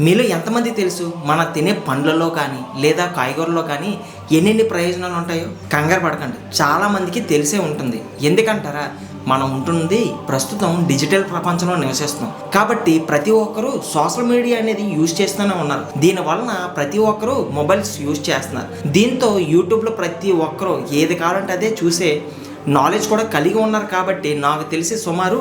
మీలో ఎంతమంది తెలుసు? మన తినే పండ్లలో కానీ లేదా కాయగూరలో కానీ ఎన్నెన్ని ప్రయోజనాలు ఉంటాయో కంగారు పడకండి. చాలామందికి తెలిసే ఉంటుంది. ఎందుకంటారా? మనం ఉంటున్నది ప్రస్తుతం డిజిటల్ ప్రపంచంలో నివసిస్తాం కాబట్టి ప్రతి ఒక్కరూ సోషల్ మీడియా అనేది యూజ్ చేస్తూనే ఉన్నారు. దీని వలన ప్రతి ఒక్కరూ మొబైల్స్ యూజ్ చేస్తున్నారు. దీంతో యూట్యూబ్లో ప్రతి ఒక్కరూ ఏది కావాలంటే అదే చూసే నాలెడ్జ్ కూడా కలిగి ఉన్నారు. కాబట్టి నాకు తెలిసి సుమారు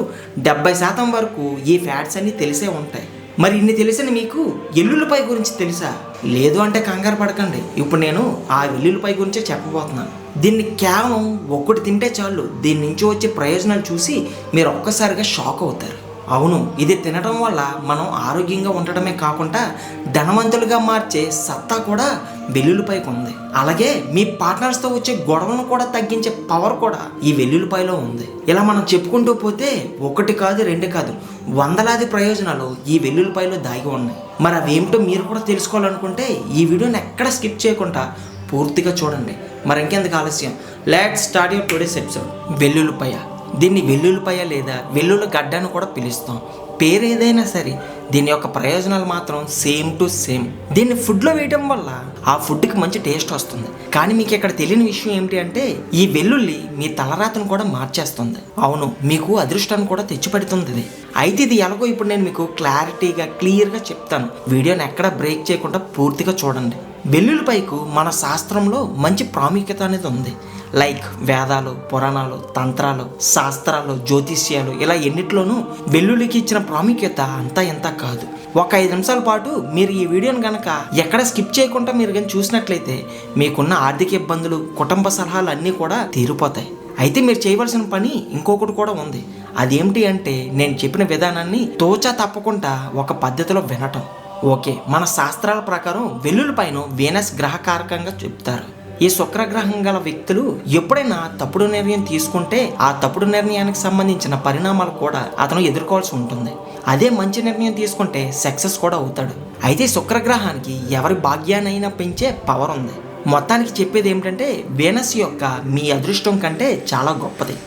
డెబ్బై శాతం వరకు ఈ ఫ్యాట్స్ అన్నీ తెలిసే ఉంటాయి. మరి ఇన్ని తెలిసిన మీకు ఎల్లుల్లిపాయ గురించి తెలుసా? లేదు అంటే కంగారు పడకండి. ఇప్పుడు నేను ఆ వెల్లుల్లిపై గురించే చెప్పబోతున్నాను. దీన్ని కేవలం ఒక్కటి తింటే చాలు. దీని నుంచి వచ్చే ప్రయోజనాలు చూసి మీరు ఒక్కసారిగా షాక్ అవుతారు. అవును ఇది తినడం వల్ల మనం ఆరోగ్యంగా ఉండటమే కాకుండా ధనవంతులుగా మార్చే సత్తా కూడా వెల్లుల్లిపైకి ఉంది అలాగే మీ పార్ట్నర్స్తో వచ్చే గొడవను కూడా తగ్గించే పవర్ కూడా ఈ వెల్లుల్లిపాయలో ఉంది. ఇలా మనం చెప్పుకుంటూ పోతే ఒకటి కాదు రెండు కాదు వందలాది ప్రయోజనాలు ఈ వెల్లుల్లిపాయలో దాగి ఉన్నాయి. మరి అవేమిటో మీరు కూడా తెలుసుకోవాలనుకుంటే ఈ వీడియోని ఎక్కడ స్కిప్ చేయకుండా పూర్తిగా చూడండి. మరి ఇంకెందుకు ఆలస్యం? Let start your today's episode వెల్లుల్లిపాయ. దీన్ని వెల్లుల్లిపాయ లేదా వెల్లుల్లి గడ్డ అని కూడా పిలుస్తాం. పేరు ఏదైనా సరే దీని యొక్క ప్రయోజనాలు మాత్రం సేమ్ టు సేమ్ దీన్ని ఫుడ్లో వేయడం వల్ల ఆ ఫుడ్కి మంచి టేస్ట్ వస్తుంది. కానీ మీకు ఇక్కడ తెలియని విషయం ఏమిటి అంటే ఈ వెల్లుల్లి మీ తలరాతను కూడా మార్చేస్తుంది. అవును మీకు అదృష్టాన్ని కూడా తెచ్చిపెడుతుంది ఇది. అయితే ఇది ఎలాగో ఇప్పుడు నేను మీకు క్లారిటీగా క్లియర్గా చెప్తాను. వీడియోని ఎక్కడ బ్రేక్ చేయకుండా పూర్తిగా చూడండి. వెల్లుల్లిపైకు మన శాస్త్రంలో మంచి ప్రాముఖ్యత అనేది ఉంది. లైక్ వేదాలు పురాణాలు తంత్రాలు శాస్త్రాలు జ్యోతిష్యాలు ఇలా ఎన్నిట్లోనూ వెల్లుల్లికి ఇచ్చిన ప్రాముఖ్యత అంతా ఎంత కాదు. ఒక ఐదు నిమిషాల పాటు మీరు ఈ వీడియోని కనుక ఎక్కడ స్కిప్ చేయకుండా మీరు కానీ చూసినట్లయితే మీకున్న ఆర్థిక ఇబ్బందులు కుటుంబ సలహాలు అన్నీ కూడా తీరిపోతాయి. అయితే మీరు చేయవలసిన పని ఇంకొకటి కూడా ఉంది. అదేమిటి అంటే నేను చెప్పిన విధానాన్ని తోచా తప్పకుండా ఒక పద్ధతిలో వినటం. ఓకే మన శాస్త్రాల ప్రకారం వెల్లుల్లిపైన వీనస్ గ్రహకారకంగా చెప్తారు. ఈ శుక్రగ్రహం గల వ్యక్తులు ఎప్పుడైనా తప్పుడు నిర్ణయం తీసుకుంటే ఆ తప్పుడు నిర్ణయానికి సంబంధించిన పరిణామాలు కూడా అతను ఎదుర్కోవాల్సి ఉంటుంది. అదే మంచి నిర్ణయం తీసుకుంటే సక్సెస్ కూడా అవుతాడు. అయితే శుక్రగ్రహానికి ఎవరి భాగ్యానైనా పెంచే పవర్ ఉంది. మొత్తానికి చెప్పేది ఏమిటంటే వీనస్ యొక్క మీ అదృష్టం కంటే చాలా గొప్పది.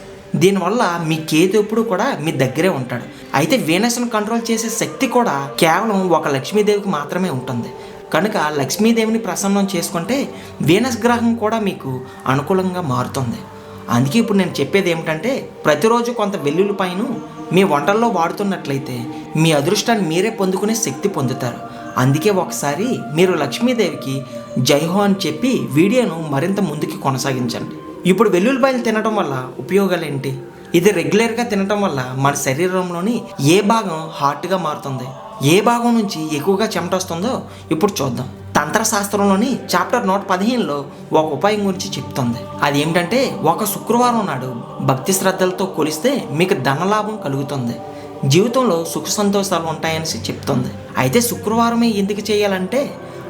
దీనివల్ల మీ కేతు ఎప్పుడు కూడా మీ దగ్గరే ఉంటాడు. అయితే వీనస్ను కంట్రోల్ చేసే శక్తి కూడా కేవలం ఒక లక్ష్మీదేవికి మాత్రమే ఉంటుంది. కనుక లక్ష్మీదేవిని ప్రసన్నం చేసుకుంటే వీనస్ గ్రహం కూడా మీకు అనుకూలంగా మారుతుంది. అందుకే ఇప్పుడు నేను చెప్పేది ఏమిటంటే ప్రతిరోజు కొంత వెల్లుల్లిపాయను మీ వంటల్లో వాడుతున్నట్లయితే మీ అదృష్టాన్ని మీరే పొందుకునే శక్తి పొందుతారు. అందుకే ఒకసారి మీరు లక్ష్మీదేవికి జైహో అని చెప్పి వీడియోను మరింత ముందుకి కొనసాగించండి. ఇప్పుడు వెల్లుల్లిపాయలు తినడం వల్ల ఉపయోగాలు ఏంటి ఇది రెగ్యులర్గా తినటం వల్ల మన శరీరంలోని ఏ భాగం హార్ట్గా మారుతుంది? ఏ భాగం నుంచి ఎక్కువగా చెమట వస్తుందో ఇప్పుడు చూద్దాం. తంత్రశాస్త్రంలోని చాప్టర్ నూట పదిహేనులో ఒక ఉపాయం గురించి చెప్తుంది. అది ఏమిటంటే ఒక శుక్రవారం నాడు భక్తి శ్రద్ధలతో కొలిస్తే మీకు ధనలాభం కలుగుతుంది. జీవితంలో సుఖ సంతోషాలు ఉంటాయని చెప్తుంది. అయితే శుక్రవారమే ఎందుకు చేయాలంటే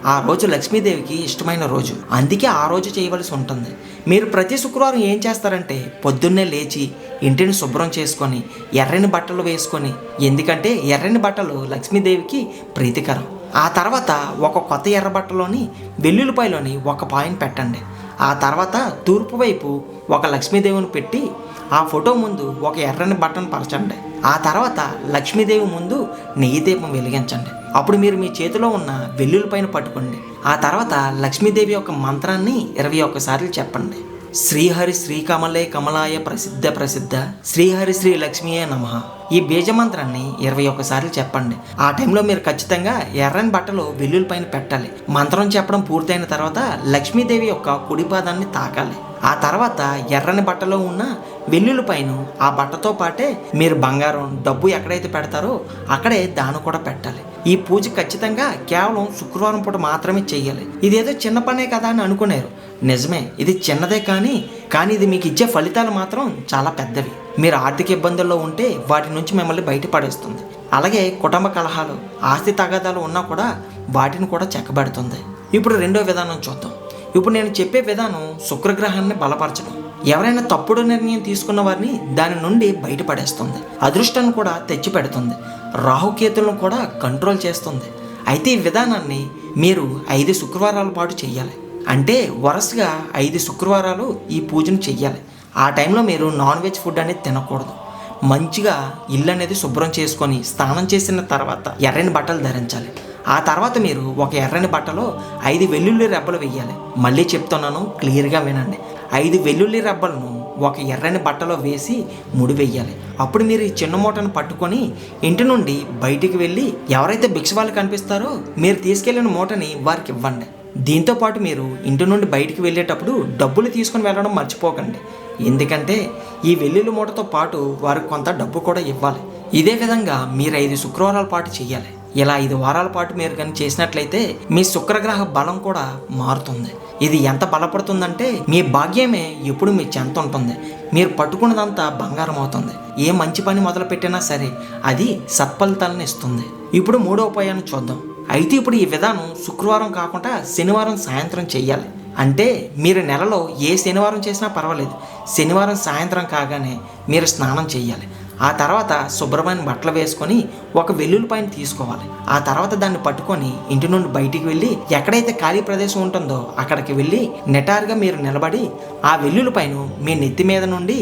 ఆ రోజు లక్ష్మీదేవికి ఇష్టమైన రోజు. అందుకే ఆ రోజు చేయవలసి ఉంటుంది. మీరు ప్రతి శుక్రవారం ఏం చేస్తారంటే పొద్దున్నే లేచి ఇంటిని శుభ్రం చేసుకొని ఎర్రని బట్టలు వేసుకొని ఎందుకంటే ఎర్రని బట్టలు లక్ష్మీదేవికి ప్రీతికరం. ఆ తర్వాత ఒక కొత్త ఎర్ర బట్టలోని వెల్లుల్లిపాయలోని ఒక పాయింట్ పెట్టండి. ఆ తర్వాత తూర్పు వైపు ఒక లక్ష్మీదేవిని పెట్టి ఆ ఫోటో ముందు ఒక ఎర్రని బట్టను పరచండి. ఆ తర్వాత లక్ష్మీదేవి ముందు నెయ్యి దీపం వెలిగించండి. అప్పుడు మీరు మీ చేతిలో ఉన్న వెల్లుల్లి పైన పట్టుకోండి. ఆ తర్వాత లక్ష్మీదేవి యొక్క మంత్రాన్ని ఇరవై ఒక్కసార్లు చెప్పండి. శ్రీహరి శ్రీ కమలే కమలాయ ప్రసిద్ధ ప్రసిద్ధ శ్రీహరి శ్రీ లక్ష్మీయే నమ. ఈ బీజ మంత్రాన్ని ఇరవై ఒక్కసార్లు చెప్పండి. ఆ టైంలో మీరు ఖచ్చితంగా ఎర్రని బట్టలు వెల్లుల్లి పైన పెట్టాలి. మంత్రం చెప్పడం పూర్తయిన తర్వాత లక్ష్మీదేవి యొక్క కుడి పాదాన్ని తాకాలి. ఆ తర్వాత ఎర్రని బట్టలో ఉన్న వెల్లుల్లి పైన ఆ బట్టతో పాటే మీరు బంగారం డబ్బు ఎక్కడైతే పెడతారో అక్కడే దాన్ని కూడా పెట్టాలి. ఈ పూజ ఖచ్చితంగా కేవలం శుక్రవారం పూట మాత్రమే చేయాలి ఇదేదో చిన్న పనే కదా అని అనుకున్నారు. నిజమే ఇది చిన్నదే కానీ కానీ ఇది మీకు ఇచ్చే ఫలితాలు మాత్రం చాలా పెద్దవి. మీరు ఆర్థిక ఇబ్బందుల్లో ఉంటే వాటి నుంచి మిమ్మల్ని బయటపడేస్తుంది. అలాగే కుటుంబ కలహాలు ఆస్తి తగాదాలు ఉన్నా కూడా వాటిని కూడా చెక్కబెడుతుంది. ఇప్పుడు రెండో విధానం చూద్దాం. ఇప్పుడు నేను చెప్పే విధానం శుక్రగ్రహాన్ని బలపరచడం. ఎవరైనా తప్పుడు నిర్ణయం తీసుకున్న వారిని దాని నుండి బయటపడేస్తుంది. అదృష్టాన్ని కూడా తెచ్చి పెడుతుంది రాహుకేతులను కూడా కంట్రోల్ చేస్తుంది. అయితే ఈ విధానాన్ని మీరు ఐదు శుక్రవారాల పాటు చేయాలి అంటే వరుసగా ఐదు శుక్రవారాలు ఈ పూజను చెయ్యాలి. ఆ టైంలో మీరు నాన్ వెజ్ ఫుడ్ అనేది తినకూడదు. మంచిగా ఇల్లు అనేది శుభ్రం చేసుకొని స్నానం చేసిన తర్వాత ఎర్రని బట్టలు ధరించాలి. ఆ తర్వాత మీరు ఒక ఎర్రని బట్టలో ఐదు వెల్లుల్లి రెబ్బలు వేయాలి మళ్ళీ చెప్తున్నాను క్లియర్గా వినండి. ఐదు వెల్లుల్లి రెబ్బలను ఒక ఎర్రని బట్టలో వేసి ముడి వెయ్యాలి. అప్పుడు మీరు ఈ చిన్న మూటను పట్టుకొని ఇంటి నుండి బయటికి వెళ్ళి ఎవరైతే భిక్ష వాళ్ళు కనిపిస్తారో మీరు తీసుకెళ్ళిన మూటని వారికి ఇవ్వండి. దీంతో పాటు మీరు ఇంటి నుండి బయటికి వెళ్ళేటప్పుడు డబ్బులు తీసుకొని వెళ్ళడం మర్చిపోకండి. ఎందుకంటే ఈ వెల్లుల్లి మూటతో పాటు వారికి కొంత డబ్బు కూడా ఇవ్వాలి. ఇదే విధంగా మీరు ఐదు శుక్రవారాల పాటు చేయాలి. ఇలా ఐదు వారాల పాటు మీరు కానీ చేసినట్లయితే మీ శుక్రగ్రహ బలం కూడా మారుతుంది. ఇది ఎంత బలపడుతుందంటే మీ భాగ్యమే ఎప్పుడు మీ చెంత ఉంటుంది. మీరు పట్టుకున్నదంతా బంగారం అవుతుంది. ఏ మంచి పని మొదలు పెట్టినా సరే అది సత్ఫలితాలను ఇస్తుంది. ఇప్పుడు మూడో ఉపాయాన్ని చూద్దాం. అయితే ఇప్పుడు ఈ విధానం శుక్రవారం కాకుండా శనివారం సాయంత్రం చేయాలి అంటే మీరు నెలలో ఏ శనివారం చేసినా పర్వాలేదు. శనివారం సాయంత్రం కాగానే మీరు స్నానం చేయాలి ఆ తర్వాత శుభ్రమైన బట్టలు వేసుకొని ఒక వెల్లుల్లిపాయను తీసుకోవాలి. ఆ తర్వాత దాన్ని పట్టుకొని ఇంటి నుండి బయటికి వెళ్ళి ఎక్కడైతే ఖాళీ ప్రదేశం ఉంటుందో అక్కడికి వెళ్ళి నెటారుగా మీరు నిలబడి ఆ వెల్లుల్లిపాయను మీ నెత్తి మీద నుండి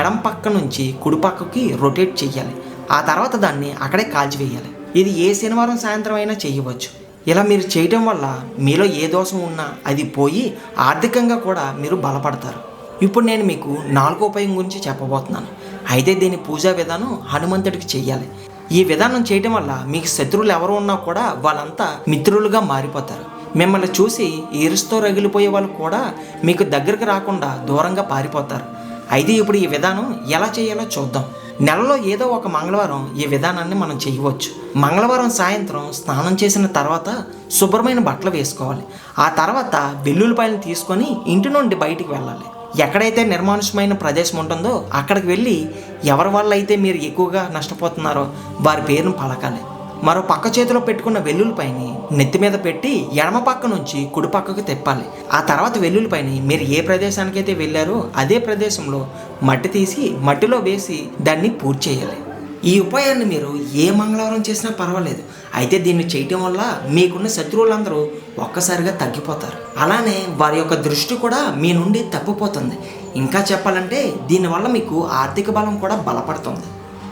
ఎడం పక్క నుంచి కుడి పక్కకి రొటేట్ చేయాలి ఆ తర్వాత దాన్ని అక్కడే కాల్చివేయాలి. ఇది ఏ శనివారం సాయంత్రం అయినా చేయవచ్చు. ఇలా మీరు చేయటం వల్ల మీలో ఏ దోషం ఉన్నా అది పోయి ఆర్థికంగా కూడా మీరు బలపడతారు. ఇప్పుడు నేను మీకు నాలుగో ఉపాయం గురించి చెప్పబోతున్నాను. అయితే దీని పూజా విధానం హనుమంతుడికి చేయాలి ఈ విధానం చేయటం వల్ల మీకు శత్రువులు ఎవరు ఉన్నా కూడా వాళ్ళంతా మిత్రులుగా మారిపోతారు. మిమ్మల్ని చూసి ఈరుస్తో రగిలిపోయే వాళ్ళు కూడా మీకు దగ్గరకు రాకుండా దూరంగా పారిపోతారు. అయితే ఇప్పుడు ఈ విధానం ఎలా చేయాలో చూద్దాం. నెలలో ఏదో ఒక మంగళవారం ఈ విధానాన్ని మనం చేయవచ్చు. మంగళవారం సాయంత్రం స్నానం చేసిన తర్వాత శుభ్రమైన బట్టలు వేసుకోవాలి. ఆ తర్వాత వెల్లుల్లిపాయలను తీసుకొని ఇంటి నుండి బయటికి వెళ్ళాలి. ఎక్కడైతే నిర్మానుషమైన ప్రదేశం ఉంటుందో అక్కడికి వెళ్ళి ఎవరి వల్ల అయితే మీరు ఎక్కువగా నష్టపోతున్నారో వారి పేరును పలకాలి. మరో పక్క చేతిలో పెట్టుకున్న వెల్లుల్లిపైని నెత్తి మీద పెట్టి ఎడమ పక్క నుంచి కుడి పక్కకు తిప్పాలి. ఆ తర్వాత వెల్లుల్లిపైని మీరు ఏ ప్రదేశానికైతే వెళ్ళారో అదే ప్రదేశంలో మట్టి తీసి మట్టిలో వేసి దాన్ని పూర్తి చేయాలి. ఈ ఉపాయాన్ని మీరు ఏ మంగళవారం చేసినా పర్వాలేదు. అయితే దీన్ని చేయటం వల్ల మీకున్న శత్రువులందరూ ఒక్కసారిగా తగ్గిపోతారు. అలానే వారి యొక్క దృష్టి కూడా మీ నుండి తప్పిపోతుంది. ఇంకా చెప్పాలంటే దీనివల్ల మీకు ఆర్థిక బలం కూడా బలపడుతుంది.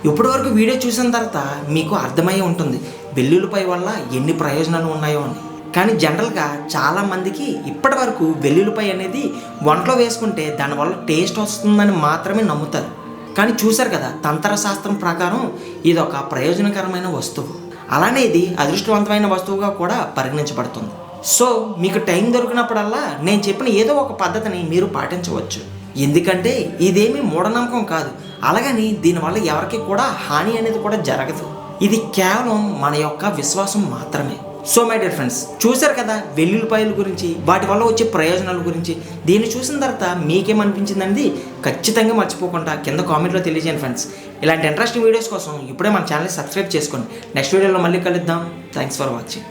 ఇప్పటి వరకు వీడియో చూసిన తర్వాత మీకు అర్థమయ్యే ఉంటుంది వెల్లుల్లిపై వల్ల ఎన్ని ప్రయోజనాలు ఉన్నాయో అని. కానీ జనరల్గా చాలా మందికి ఇప్పటి వరకు వెల్లుల్లిపై అనేది వంటలో వేసుకుంటే దానివల్ల టేస్ట్ వస్తుందని మాత్రమే నమ్ముతారు. కానీ చూశారు కదా తంత్రశాస్త్రం ప్రకారం ఇది ఒక ప్రయోజనకరమైన వస్తువు. అలానే ఇది అదృష్టవంతమైన వస్తువుగా కూడా పరిగణించబడుతుంది. సో మీకు టైం దొరికినప్పుడల్లా నేను చెప్పిన ఏదో ఒక పద్ధతిని మీరు పాటించవచ్చు. ఎందుకంటే ఇదేమీ మూఢనమ్మకం కాదు. అలాగని దీనివల్ల ఎవరికి కూడా హాని అనేది కూడా జరగదు. ఇది కేవలం మన యొక్క విశ్వాసం మాత్రమే. సో మై డియర్ ఫ్రెండ్స్ చూశారు కదా వెల్లుల్లిపాయల గురించి వాటి వల్ల వచ్చే ప్రయోజనాల గురించి. దీన్ని చూసిన తర్వాత మీకేమనిపించింది అనేది ఖచ్చితంగా మర్చిపోకుండా కింద కామెంట్లో తెలియజేయండి ఫ్రెండ్స్ ఇలాంటి ఇంట్రెస్టింగ్ వీడియోస్ కోసం ఇప్పుడే మన ఛానల్ని సబ్స్క్రైబ్ చేసుకోండి. నెక్స్ట్ వీడియోలో మళ్ళీ కలుద్దాం. Thanks for watching